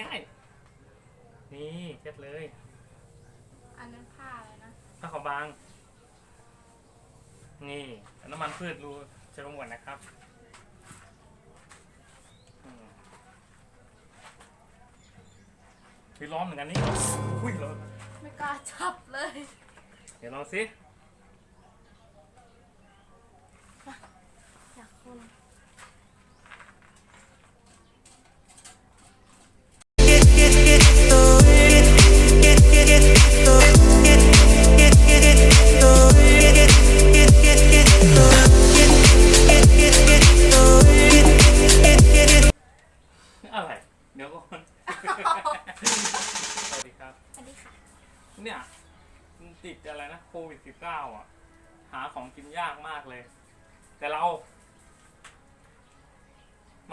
ง่ายๆ นี่เช็ดเลยอันนั้นผ้าเลยนะผ้าขาวบาง นี่น้ำมันพืชรูจะลงหมดนะครับอืมพี่ร้อนเหมือนกันนี่อุ้ยร้อนไม่กล้าจับเลย เดี๋ยวลองสิอยากคน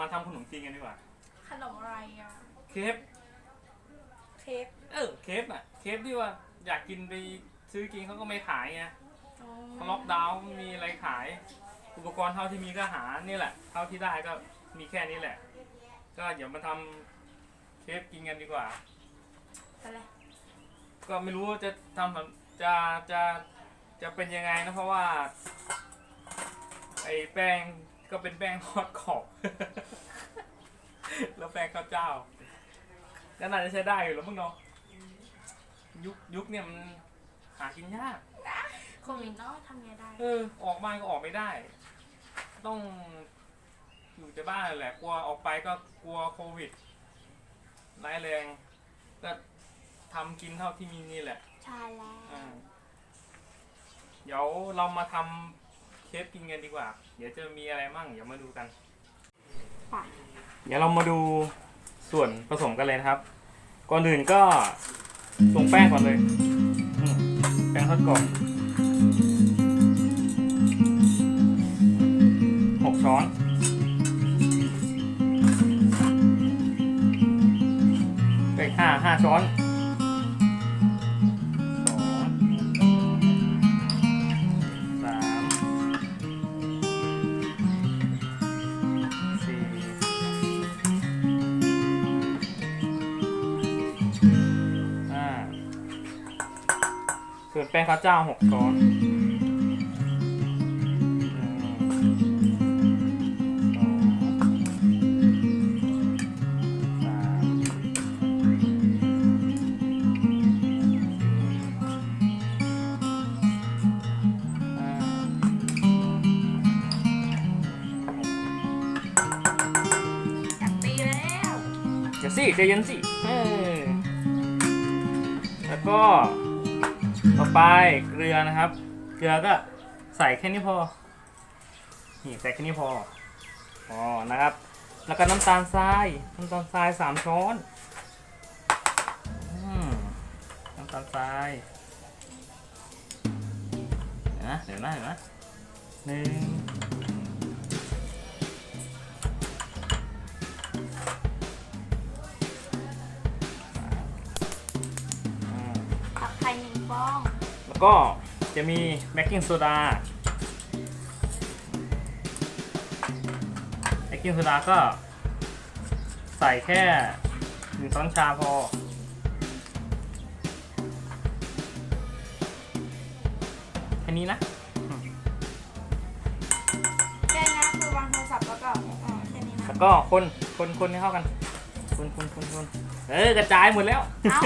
มาทำขนมจีนกันดีกว่า ขนมอะไรอะ เคฟเค้กเออเคฟอะ เคฟที่ว่าอยากกินไปซื้อกินเขาก็ไม่ขายไงเขาล็อกดาวน์ไม่มีอะไรขาย อุปกรณ์เท่าที่มีก็หานี่แหละ เท่าที่ได้ก็มีแค่นี้แหละ ก็เดี๋ยวมาทำเคฟกินกันดีกว่า ไปเลยก็ไม่รู้ว่าจะทำแบบจะจะจะเป็นยังไงนะเพราะว่า ไอ้แป้ง ก็เป็นแป้งทอดกรอบแล้วแป้งข้าวเจ้าก็น่าจะใช้ได้อยู่แล้วมั้งเนาะยุคยุคเนี่ยมันหากินยากโควิดเนาะทำไงได้ เออ ออกมาก็ออกไม่ได้ ต้องอยู่แต่บ้านแหละกลัวออกไปก็กลัวโควิดร้ายแรงก็ทำกินเท่าที่มีนี่แหละ ใช่แล้ว อ่าเดี๋ยวเรามาทำเค ฟกินกันดีกว่า เดี๋ยวจะมีอะไรมั่งเดี๋ยวมาดูกันไปเดี๋ยวเรามาดูส่วนผสมกันเลยนะครับ ก่อนอื่นก็ลงแป้งก่อนเลยอืมแป้งทอดกรอบหกช้อนไปห้าห้าช้อน แป้งข้าวเจ้าหกช้อนหนึ่งสองสามอยากตีแล้ว เดี๋ยวสิใจเย็นสิเออแล้วก็ ต่อไปเกลือนะครับ เกลือก็ใส่แค่นี้พอ นี่ใส่แค่นี้พอ อ๋อ นะครับ แล้วก็น้ำตาลทราย น้ำตาลทรายสามช้อนอน้ำตาลทรายเดี๋ยวนะเดี๋ยวนะเดี๋ยวนะหนึ่ง ก็จะมีเบกกิ้งโซดาเบกกิ้งโซดาก็ใส่แค่หนึ่งช้อนชาพอ แค่นี้นะ แค่นี้คือวางโทรศัพท์แล้วก็อ๋อแค่นี้นะ แล้วก็คนคนคนให้เข้ากัน คนคนคนคนเออกระจายหมดแล้ว เอ้า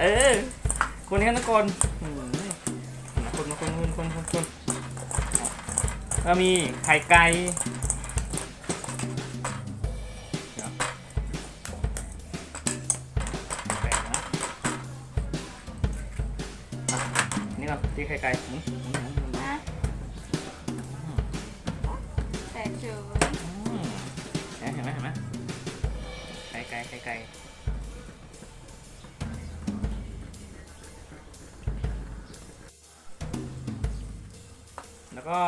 เออ คนนี้นะคนอืมคนคนคนคนคนคนก็มีไข่ไก่นี่ก่อนตีไข่ไก่ แล้วก็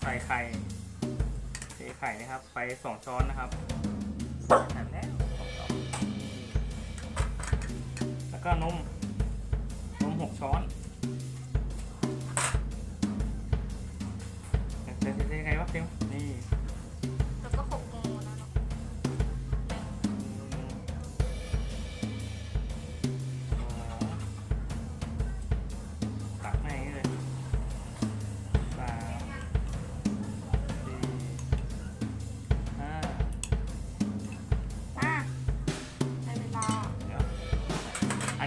ใส่ไข่เทไข่นะครับ ไปสองช้อนนะครับหั่นแล้วสองช้อนแล้วก็นมนมหกช้อน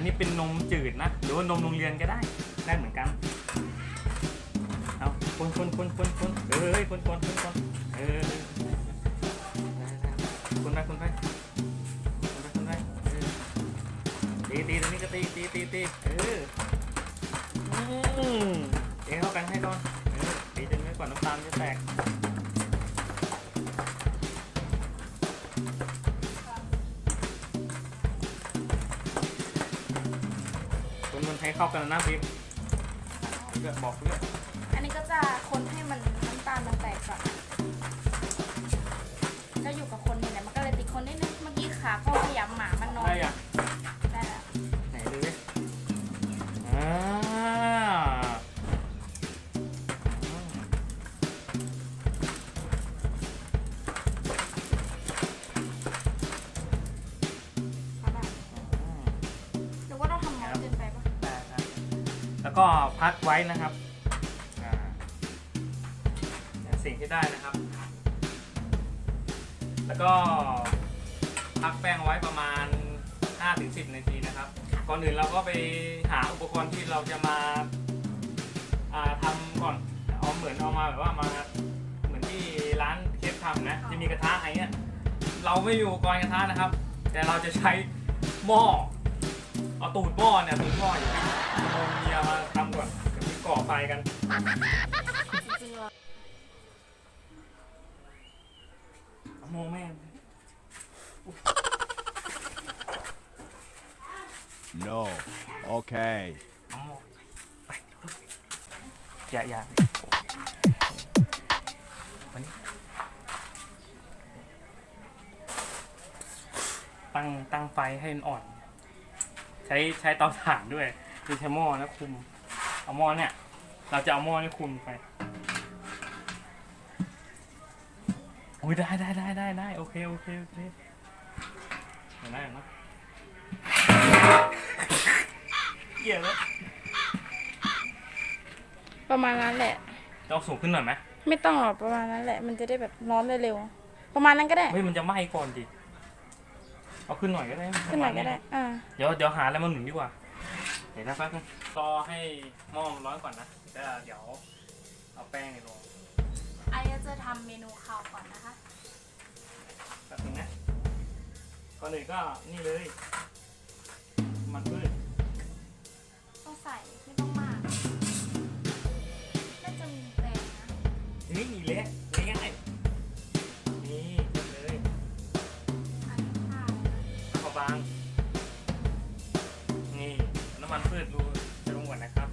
นนี้เป็นนมจืดนะ หรือว่านมโรงเรียนก็ได้ ได้เหมือนกัน เอาคนคนคนคนคนเอ้ยคนคนคนคนเออคนไปคนไปคนไปคนไปเออตีตีตรงนี้ก็ตีตีตีตีเอออืมเองเข้ากันให้ก่อนเออตีจนไม่ก่อนน้ำตาลจะแตก เข้ากันนะพี่เลือกบอกเลือกอันนี้ก็จะคนให้มันน้ำตาลมันแตกก่อน ว้นะครับสิ่งที่ได้นะครับ แล้วก็พักแป้งไว้ประมาณ 5-10 นาทีนะครับ ก่อนอื่นเราก็ไปหาอุปกรณ์ที่เราจะมาาทำก่อน เอาเหมือนเอามาแบบว่ามาเหมือนที่ร้านเคฟทำนะ จะมีกระทะอะไรเงี้ย เราไม่มีอุปกรณ์กระทะนะครับ แต่เราจะใช้หม้อ เอาตูดหม้อเนี่ยตูดหม้ออย่างนี้โมเมียมาทำก่อน ก่อไฟกัน จริงๆเหรอโมแม่ง No. Okay. เอาหม้อไปอย่าอย่ามานี่ตั้งตั้งไฟให้มันอ่อน ใช้ใช้เตาถ่านด้วยคือใช้หม้อนะคุม เอาหม้อเนี่ย เราจะเอาหม้อนี่คุมไปโอ้ยได้ได้ได้ได้ได้โอเคโอเคโอเคเห็นไหมเห็นไหมเกี่ยวแล้วประมาณนั้นแหละ ต้องสูงขึ้นหน่อยไหมไม่ต้องหรอกประมาณนั้นแหละ มันจะได้แบบร้อนเร็วๆประมาณนั้นก็ได้ เฮ้ยมันจะไหม้ก่อนดิเอาขึ้นหน่อยก็ได้ขึ้นหน่อยก็ได้ อ่า เดี๋ยวเดี๋ยวหาอะไรมาหนุนดีกว่า เดี๋ยวนะแป๊บนึงรอให้หม้อมันร้อนก่อนนะแล้วเดี๋ยวเอาแป้งลงไอจะทำเมนูข้าวก่อนนะคะ แป๊บนึงนะก่อนอื่นก็นี่เลย มันพืชต้องใส่ไม่ต้องมาก น่าจะมีแรงนะ นี่เละง่ายๆนี่กดเลยอันนี้ข้าว ข้าวบางนี่ น้ำมันพืชดูจะลงก่อนนะครับ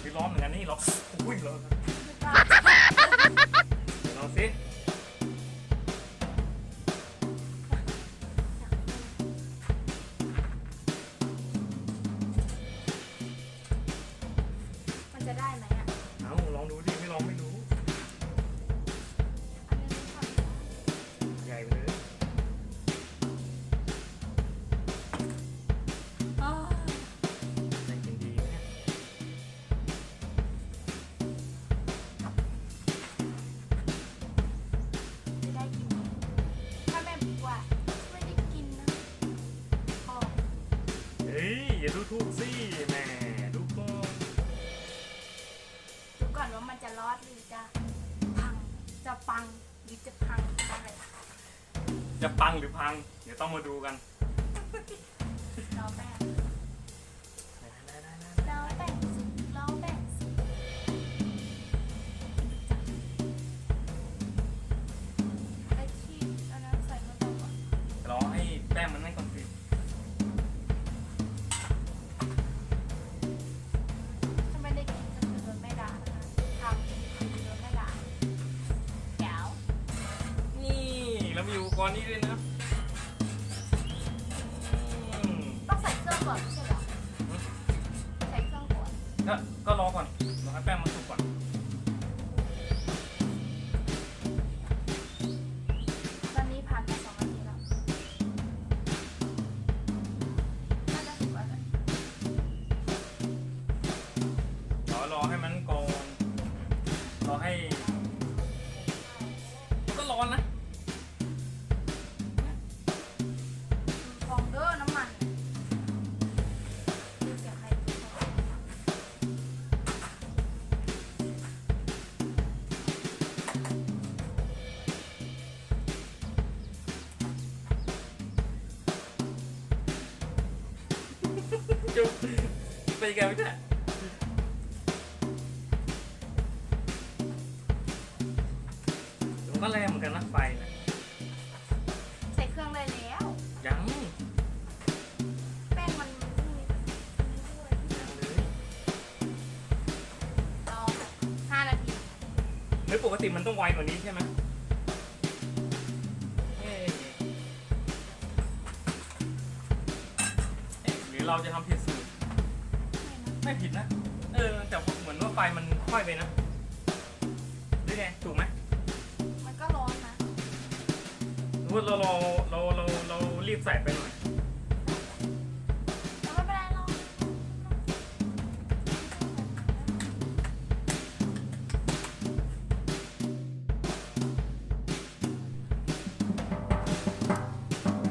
คือร้อนเหมือนกันนี่ร้อนอุ้ยร้อนลองสิมันจะได้ไหมอะ เอาลองดูดิไม่ลองไม่รู้ ถูกสิแหม่ดูก่อนดูก่อนว่ามันจะรอดหรือจะพัง จะปังหรือจะพังอะไรจะปังหรือพัง เดี๋ยวต้องมาดูกันเราแป้ง จุ๊บไปนยังไงไม่ใช่มันก็แรงเหมือนกันนะไฟนะใส่เครื่องได้แล้ว ยังแป้งมันยังเลยรอห้านาทีเฮ้ยปกติมันต้องไวกว่านี้ใช่ไหมเอ๊ะเอ๊ะหรือเราจะทำผิด ไม่ผิดนะ เออ แต่เหมือนว่าไฟมันค่อยไปนะหรือไงถูกไหมมันก็ร้อนนะหรือว่าเราเราเราเราเรารีบใส่ไปหน่อย แต่ไม่เป็นไรหรอก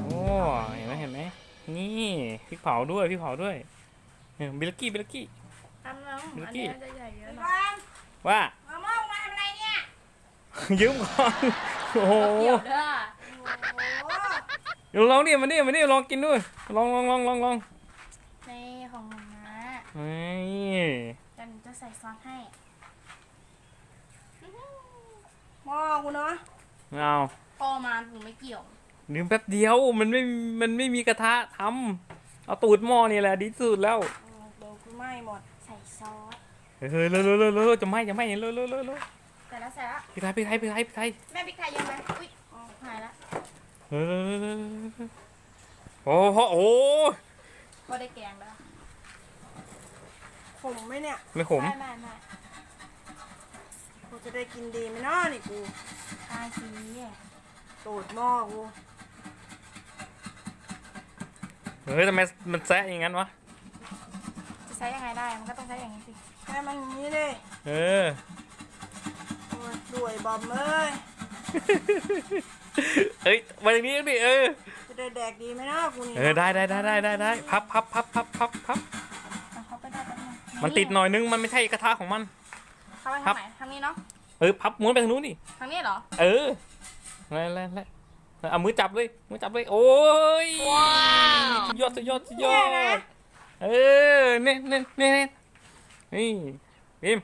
โอ้เห็นไหมเห็นไหมนี่พริกเผาด้วยพริกเผาด้วยเออ บิลกี้บิลกี้ ทำแล้วมิลอันกี้นี้จะใหญ่เยอะหน่บอยอมว่ามะม่วงมาทำอะไรเนี่ยยืมก่อน โอ้โหเกี่ยวเด้อโอ้เดี๋ยวลองดิมาดิมาดิลองกินด้วยลองลองลองลองลองในของหนูนะนี่เดี๋ยวหนูจะใส่ซอสให้หม้อกูเนาะเอาพอมาหนูไม่เกี่ยวลืมแป๊บเดียวมันไม่มันไม่มีกระทะทำเอาตูดหม้อนี่แหละดีที่สุดแล้วโอ้เดี๋ยวกูไหม้หมด ใส่ซอสเฮ้ยเร็วเร็วเร็วเร็วจะไหม้จะไหม้เร็วเร็วเร็วเร็วใส่แล้วใส่แล้วพี่ไทยพี่ไทยพี่ไทยพี่ไทยแม่พริกไทยเยอะไหมอุ้ยอ๋อหายละเร็วเร็วเร็วเร็วเร็วโอ้โหโอ้ก็ได้แกงแล้วขมไหมเนี่ยไม่ขมไม่ไม่ไม่กูจะได้กินดีไหมเนาะนี่กูทายสีตูดหม้อกูเฮ้ยทำไมมันแซะอย่างนั้นวะจะ ใช้ยังไงได้ มันก็ต้องใช้อย่างนี้สิแค่มันอย่างนี้เลยเออ โอ้ยด้วยบอมเอ้ยเอ้ยมาอย่างนี้ดิเออ จะได้แดกดีไหมเนาะกูนี่เออได้ได้ได้ได้ได้ได้พับพับพับพับพับพับเอาเข้าไปได้แป๊บนึงมันติดหน่อยนึงมันไม่ใช่กระทะของมัน เข้าไปครัทาบงไหนทางนี้เนาะเออพับม้วนไปทางนู้นดิทางนี้เหรอเออแล้วแล้วแล้วเอามือจับเลยมือจับเลยโอ้ยสุดยอดสุดยอดสุดยอด เออเนี่ยเนี่ยเนี่ยเนี่ยนี่พิม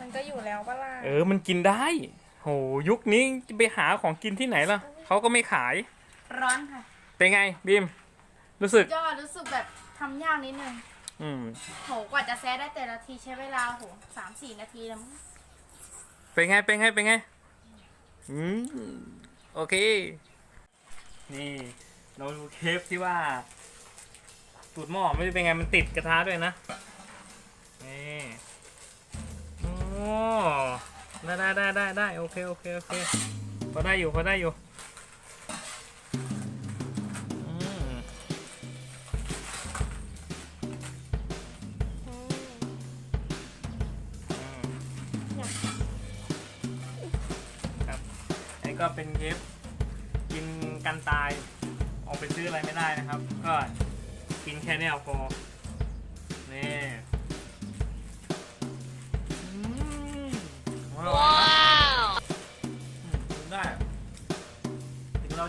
มันก็อยู่แล้วปะล่ะเออ มันกินได้ โห ยุคนี้จะไปหาของกินที่ไหนล่ะ เขาก็ไม่ขาย ร้อนค่ะ เป็นไงบีม รู้สึก ยอดรู้สึกแบบทำยากนิดนึง อืม โห กว่าจะแซะได้แต่ละทีใช้เวลาโหสามสี่นาทีแล้วมั้งเป็นไง เป็นไง เป็นไง อืม โอเค นี่เราดูเคฟที่ว่า ตูดหม้อไม่ได้เป็นไงมันติดกระทะด้วยนะ นี่โอ้ได้ได้ได้ได้ได้โอเคโอเคโอเคพอได้อยู่พอได้อยู่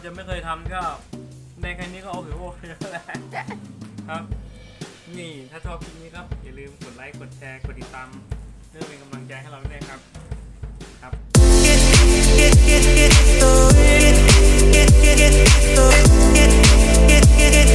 จะไม่เคยทำก็ได้แค่นี้ก็เอาถือว่าโอเคแล้วแหละครับ นี่ถ้าชอบคลิปนี้ครับอย่าลืมกดไลค์กดแชร์กดติดตามเพื่อเป็นกำลังใจให้เราด้วยนะครับครับ